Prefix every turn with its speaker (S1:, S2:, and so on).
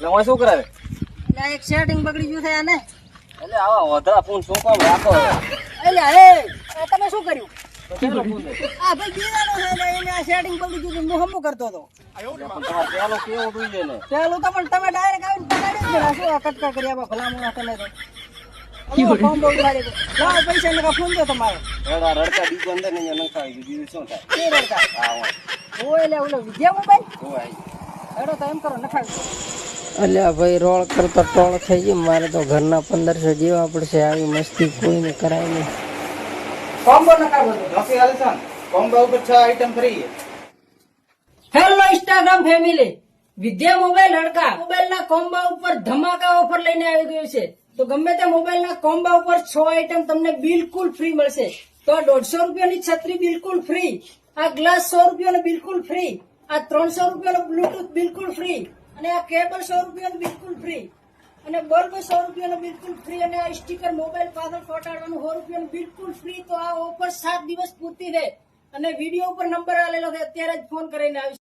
S1: એટલે શું કરે?
S2: એટલે એક સેટિંગ બગડી ગયું છે આને.
S1: એટલે આવા વધરા ફોન શું કામ રાખો
S2: એટલે હે તમે શું કર્યું?
S1: તો કેટલો ફોન છે.
S2: આ ભાઈ બીજાનો છે ને એને આ સેટિંગ બગડી ગયું હું હમું કરતો હતો.
S1: પેલો કેવો જોઈએ ને?
S2: પેલું તો પણ તમે ડાયરેક્ટ આવીને પકડી જ ગયા શું આ કટકા કર્યા બા ભલામણ તમે તો. પૈસા ફોન દો તમારો.
S1: રડા રડકા બીજો અંદર ને નખાવી બીજું શું થાય?
S2: રડકા
S1: હા હોય
S2: એટલે ઓલો વિજય મોબાઈલ?
S1: હોય
S2: હેડો તો એમ કરો નખાવી
S3: અલ્યા ભાઈ રોળ કરતા ટોળ થઈ ગયું. મારે તો ઘરના પંદરસો જેવા પડશે. આવી મસ્તી કોઈને કરાય નહીં.
S2: કોમ્બો નખાવો દો
S4: નોકી કોમ્બો ઉપર છ item free
S2: hello Instagram family વિદ્યા મોબાઈલ હડકા. મોબાઈલના કોમ્બા ઉપર ધમાકા ઓફર લઈને આવી ગયું છે. તો ગમે તે મોબાઈલ ના કોમ્બા ઉપર છ આઈટમ તમને બિલકુલ ફ્રી મળશે. તો દોઢસો દોઢસો રૂપિયાની છત્રી બિલકુલ ફ્રી આ ગ્લાસ સો રૂપિયાનો બિલકુલ ફ્રી આ ત્રણસો રૂપિયાનો બ્લુટૂથ બિલકુલ ફ્રી અને આ કેબલ સો રૂપિયાનો બિલકુલ ફ્રી અને બલ્બ સો રૂપિયાનો બિલકુલ ફ્રી અને આ સ્ટીકર મોબાઈલ પાછળ ચોંટાડવાનું સો રૂપિયાનું બિલકુલ ફ્રી તો આ ઓફર સાત દિવસ પૂરતી રહે. અને વીડિયો ઉપર નંબર આવેલો છે, અત્યારે જ ફોન કરીને આવી